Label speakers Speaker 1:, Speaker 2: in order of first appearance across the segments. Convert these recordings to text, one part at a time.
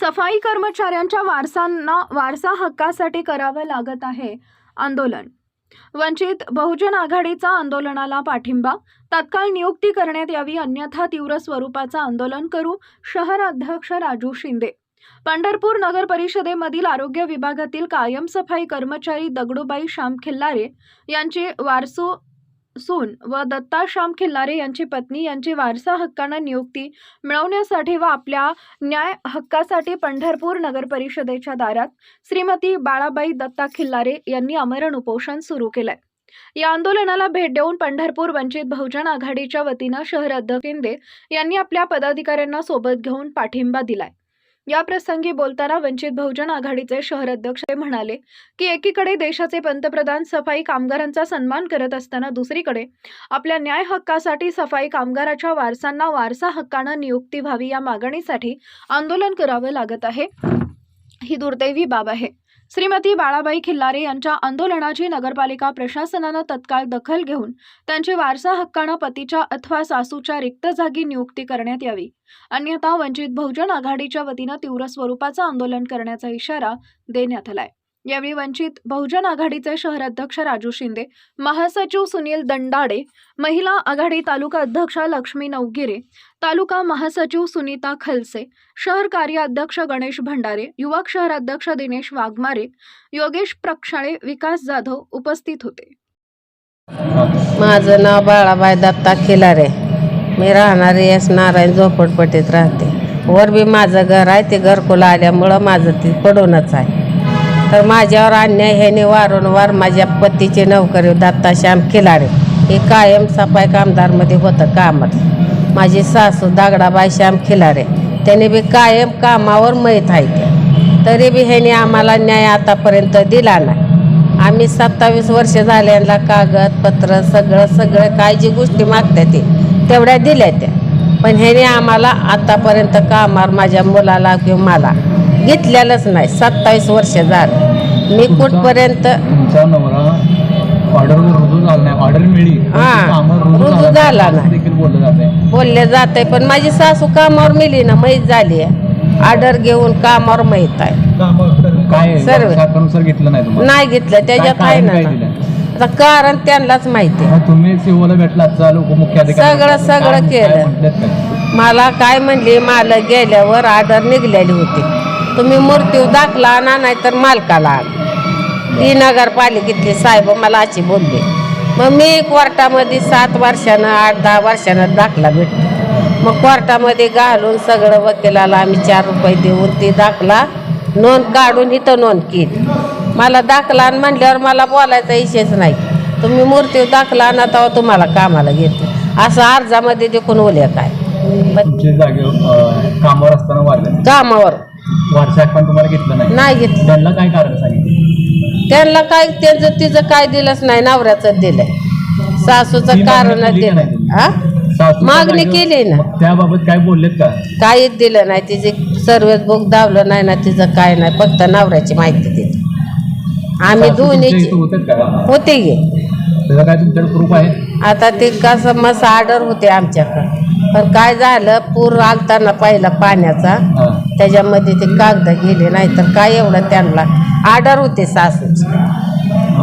Speaker 1: सफाई कर्मचाऱ्यांच्या वारसांना वारसा हक्कासाठी करावं लागत आहे. आंदोलन. वंचित बहुजन आघाडीचा आंदोलनाला पाठिंबा. तात्काळ नियुक्ती करण्यात यावी अन्यथा तीव्र स्वरूपाचं आंदोलन करू शहर अध्यक्ष राजू शिंदे. पंढरपूर नगर परिषदेमधील आरोग्य विभागातील कायम सफाई कर्मचारी दगडूबाई श्याम खिल्लारे यांची वारसू सून व दत्ता श्याम खिल्लारे यांची पत्नी यांची वारसा हक्कांना नियुक्ती मिळवण्यासाठी व आपल्या न्याय हक्कासाठी पंढरपूर नगर परिषदेच्या दारात श्रीमती बाळाबाई दत्ता खिल्लारे यांनी आमरण उपोषण सुरू केलंय. या आंदोलनाला भेट देऊन पंढरपूर वंचित बहुजन आघाडीच्या वतीनं शहर अध्यक्ष यांनी आपल्या पदाधिकाऱ्यांना सोबत घेऊन पाठिंबा दिलाय. या प्रसंगी बोलताना वंचित बहुजन आघाडीचे शहर अध्यक्ष म्हणाले की एकीकडे देशाचे पंतप्रधान सफाई कामगारांचा सन्मान करत असताना दुसरीकडे आपल्या न्याय हक्कासाठी सफाई कामगाराच्या वारसांना वारसा हक्कानं नियुक्ती व्हावी या मागणीसाठी आंदोलन करावं लागत आहे. ही दुर्दैवी बाब आहे. श्रीमती बाळाबाई खिल्लारे यांच्या आंदोलनाची नगरपालिका प्रशासनानं तत्काळ दखल घेऊन त्यांची वारसा हक्कानं पतीच्या अथवा सासूच्या रिक्त जागी नियुक्ती करण्यात यावी. अन्यथा वंचित बहुजन आघाडीच्या वतीनं तीव्र स्वरूपाचं आंदोलन करण्याचा इशारा देण्यात आलाय. यावेळी वंचित बहुजन आघाडीचे शहर अध्यक्ष राजू शिंदे महासचिव सुनील दंडाडे महिला आघाडी तालुका अध्यक्ष लक्ष्मी नवगिरे तालुका महासचिव सुनीता खलसे शहर कार्य अध्यक्ष गणेश भंडारे युवक शहर अध्यक्ष दिनेश वाघमारे योगेश प्रक्षाळे विकास जाधव उपस्थित होते.
Speaker 2: माझं नाव बाळाबाई दत्ता खिलारे. मी राहणारी एस. नारायण झोपडपट्टीत राहते. वर बी माझं घर आहे ते घरकुला आल्यामुळं माझं ते पडूनच आहे. तर माझ्यावर अन्याय ह्याने वारंवार माझ्या पतीचे नोकरी दत्ताश्याम खिलाडे खिलारे हे कायम सफाई कामदारमध्ये होतं कामात. माझी सासू दागडाबाई श्याम खिलारे त्याने बी कायम कामावर माहीत आहे ते तरी बी ह्याने आम्हाला न्याय आतापर्यंत दिला नाही. आम्ही सत्तावीस वर्ष झाल्यांना कागदपत्र सगळं सगळं काय जी गोष्टी मागत्या ते तेवढ्या दिल्या त्या. पण ह्याने आम्हाला आतापर्यंत कामावर माझ्या मुलाला किंवा मला घेतलेलंच नाही. सत्तावीस वर्ष झालं मी कुठपर्यंत
Speaker 3: तुमचा नवरा ऑर्डरवर रुजू झाला नाही. ऑर्डर
Speaker 2: हा,
Speaker 3: रुजू झाला देखील बोललं जाते
Speaker 2: बोलले जाते पण माझी सासू कामावर मिली ना माहीत झाली आहे. ऑर्डर घेऊन कामावर माहीत आहे.
Speaker 3: काय
Speaker 2: सर्व.
Speaker 3: घेतलं नाही तुम्हाला?
Speaker 2: नाही घेतलं. त्याच्यात
Speaker 3: काय
Speaker 2: आहे
Speaker 3: कारण काय
Speaker 2: ना.
Speaker 3: दिलं?
Speaker 2: आता कारण त्यांनाच माहिती आहे.
Speaker 3: मग तुम्ही सीओला भेटला चाल उपमुख्याधिकारी
Speaker 2: सगळं- सगळं केलं. मला काय म्हणले मालक गेल्यावर ऑर्डर निघलेली होती. तुम्ही मृत्यू दाखला आणा नाही तर मालकाला आण. ती नगरपालिकेतली साहेब मला अशी बोलले मग मी कोर्टामध्ये सात वर्षानं आठ दहा वर्षानं दाखला भेटतो. मग कोर्टामध्ये घालून सगळं वकिलाला आम्ही चार रुपये देऊन ती दाखला नोंद काढून इथं नोंद केली. मला दाखला आण म्हणल्यावर मला बोलायचा विषयच नाही. तुम्ही मृत्यू दाखला आणा तेव्हा तुम्हाला कामाला घेतो. असं अर्जामध्ये देखून ओल्या काय
Speaker 3: कामावर
Speaker 2: कामावर.
Speaker 3: पण तुम्हाला घेतलं नाही.
Speaker 2: नाही घेतलं.
Speaker 3: त्यांना काय कारण सांगितलं?
Speaker 2: त्यांना काय त्यांचं तिचं काय दिलंच नाही नवऱ्याचं दिलंय. सासूचं कारण दिलं? हा? मागणी केली ना.
Speaker 3: त्याबाबत काय बोललेत का?
Speaker 2: काहीच दिलं नाही तिचे सर्वच बुक दावलं नाही ना तिचं काय नाही फक्त नवऱ्याची माहिती दिली. आम्ही
Speaker 3: का?
Speaker 2: होते गे
Speaker 3: त्याचं काय तुमच्याकडे प्रूफ आहे?
Speaker 2: आता ते कसं मस्त ऑर्डर होते आमच्याकडं. पण काय झालं पूर आलताना पाहिला पाण्याचा.
Speaker 3: हा.
Speaker 2: त्याच्यामध्ये ते कागद गेले नाही तर काय एवढं त्यांना. ऑर्डर होते सासूची.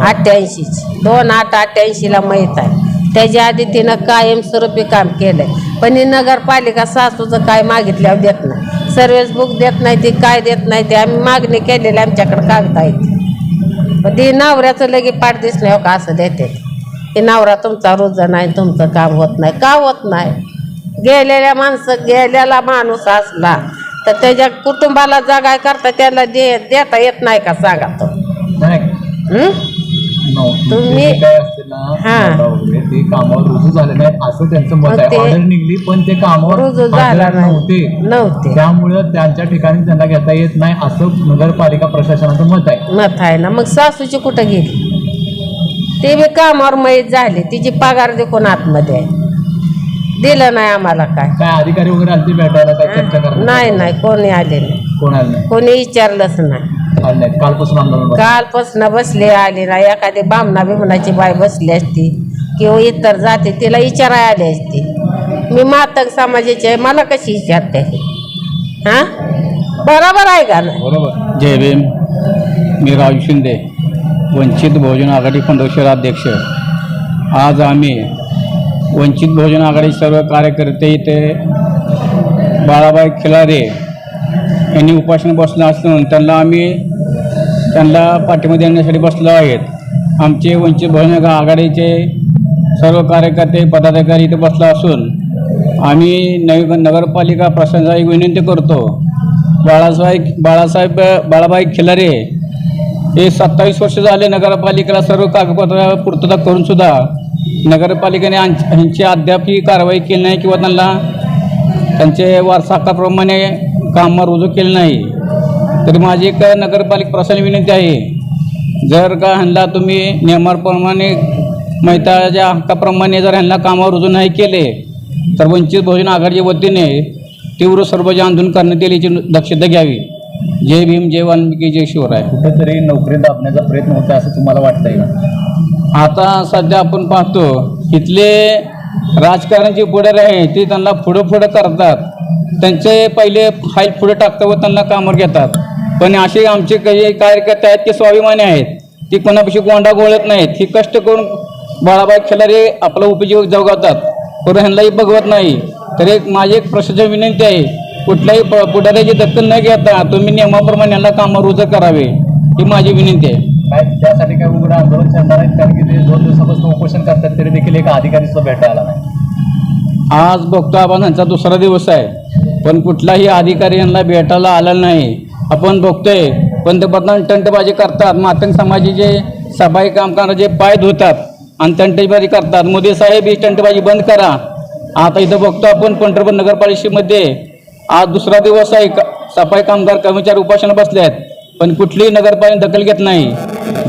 Speaker 2: अठ्ठ्याऐंशीची. दोन आठ अठ्ठ्याऐंशीला माहीत आहे. त्याच्या आधी तिनं कायमस्वरूपी काम केलंय. पण ही नगरपालिका सासूचं काय मागितल्यावर देत नाही. सर्व्हिस बुक देत नाही ती काय देत नाही ते आम्ही मागणी केलेली आमच्याकडे कागद आहेत. पण ती नवऱ्याचं लगे पाठ दिसलं हो का असं देते. की नवरा तुमचा रोज नाही तुमचं काम होत नाही. का होत नाही? गेलेल्या माणसं गेलेला माणूस असला तर त्याच्या कुटुंबाला जगाय करता त्याला दे देता येत नाही का सांगा तो? हं? तुम्ही-
Speaker 3: नव्हते. त्यामुळं त्यांच्या ठिकाणी त्यांना घेता येत नाही असं नगरपालिका प्रशासनाचं मत आहे.
Speaker 2: मत आहे ना. मग सासूची कुठं गेली? ते बी कामावर मैत झाली. तिची पगार देखून आतमध्ये आहे. दिलं नाही आम्हाला काय.
Speaker 3: काय अधिकारी वगैरे आलते भेटायला? काय चर्चा करायला
Speaker 2: नाही नाही कोणी आले नाही.
Speaker 3: कोण आलं नाही?
Speaker 2: कोणी विचारलंच नाही.
Speaker 3: आलं नाही. कालपासून आंदोलन बंद.
Speaker 2: कालपासून बसले आली नाही. एखादी बामणा बिमणाची बाय बसली असती किंवा इतर जाते तिला विचाराय आली असती. मी मातक समाजाची आहे मला कशी विचारते? हा? बरोबर आहे का नाही?
Speaker 3: बरोबर.
Speaker 4: जय भीम. मी राजू शिंदे. वंचित बहुजन आघाडी पंढरपूर अध्यक्ष. आज आम्ही वंचित बहुजन आघाडी सर्व कार्यकर्ते इथे बाळाबाई खिलारे यांनी उपासना बसलं असून त्यांना आम्ही त्यांना पाठीमध्ये आणण्यासाठी बसलो आहेत. आमचे वंचित बहुजन आघाडीचे सर्व कार्यकर्ते पदाधिकारी इथे बसलो असून आम्ही नवी नगरपालिका प्रशासनाला एक विनंती करतो. बाळासाहेब बाळासाहेब बाळाबाई खिलारे हे सत्तावीस वर्ष झाले नगरपालिकेला सर्व कागदपत्र पूर्तता करून सुद्धा नगरपालिकेने ह्यांची अद्याप ही कारवाई केली नाही किंवा त्यांना त्यांचे वारसा हक्काप्रमाणे कामं रुजू केले नाही. तरी माझी एक नगरपालिका प्रशासन विनंती आहे जर का ह्यांना तुम्ही नियमाप्रमाणे मैताच्या हक्काप्रमाणे जर ह्यांना कामावर रुजू नाही केले तर वंचित बहुजन आघाडीच्या वतीने तीव्र सर्वजन आंदोलन करण्यात येईल याची दक्षता घ्यावी. जय भीम जय वाल्मिकी जय शिवराय.
Speaker 3: कुठेतरी नोकरी दाबण्याचा प्रयत्न होता असं तुम्हाला वाटतंय का?
Speaker 4: आता सध्या आपण पाहतो इथले राजकारणाचे पुढारी आहे ते त्यांना पुढं पुढं करतात. त्यांचे पहिले फाईल पुढे टाकतात व त्यांना कामावर घेतात. पण असे आमचे काही कार्यकर्ते आहेत की स्वाभिमानी आहेत. ती कोणापेक्षा गोंडा गोळत नाहीत. ही कष्ट करून बाळाबाई खिलारे आपला उपजीवक जगवतात. पण ह्यांनाही बघवत नाही. तर एक माझी एक प्रशासन विनंती आहे कुठल्याही पुढाऱ्याची दखल न घेता तुम्ही नियमाप्रमाणे यांना कामावर रुजू करावे ही माझी विनंती आहे.
Speaker 3: काय त्यासाठी काय उघडं आंदोलन करणार आहेत? कारण की ते दोन दिवसापासून उपोषण करतात तरी देखील एका अधिकारी सुद्धा भेटायला नाही.
Speaker 4: आज बघतो आपण यांचा दुसरा दिवस आहे. पण कुठलाही अधिकारी यांना भेटायला आला नाही. आपण बघतोय पंतप्रधान टंटबाजी करतात मातंग समाजाचे सफाई कामगाराचे पाय धुतात आणि टंटबाजी करतात. मोदी साहेब ही टंटबाजी बंद करा. आता इथं बघतो आपण पंढरपूर नगरपालिकेमध्ये आज दुसरा दिवस आहे. सफाई कामगार कर्मचारी उपासना बसले आहेत. पण कुठलीही नगरपालिका दखल घेत नाही.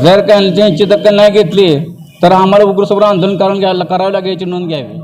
Speaker 4: जर त्यांची दखल नाही घेतली तर आम्हाला उग्रसमोर आंदोलन करून घ्यायला करावं लागेल याची नोंद घ्यावी.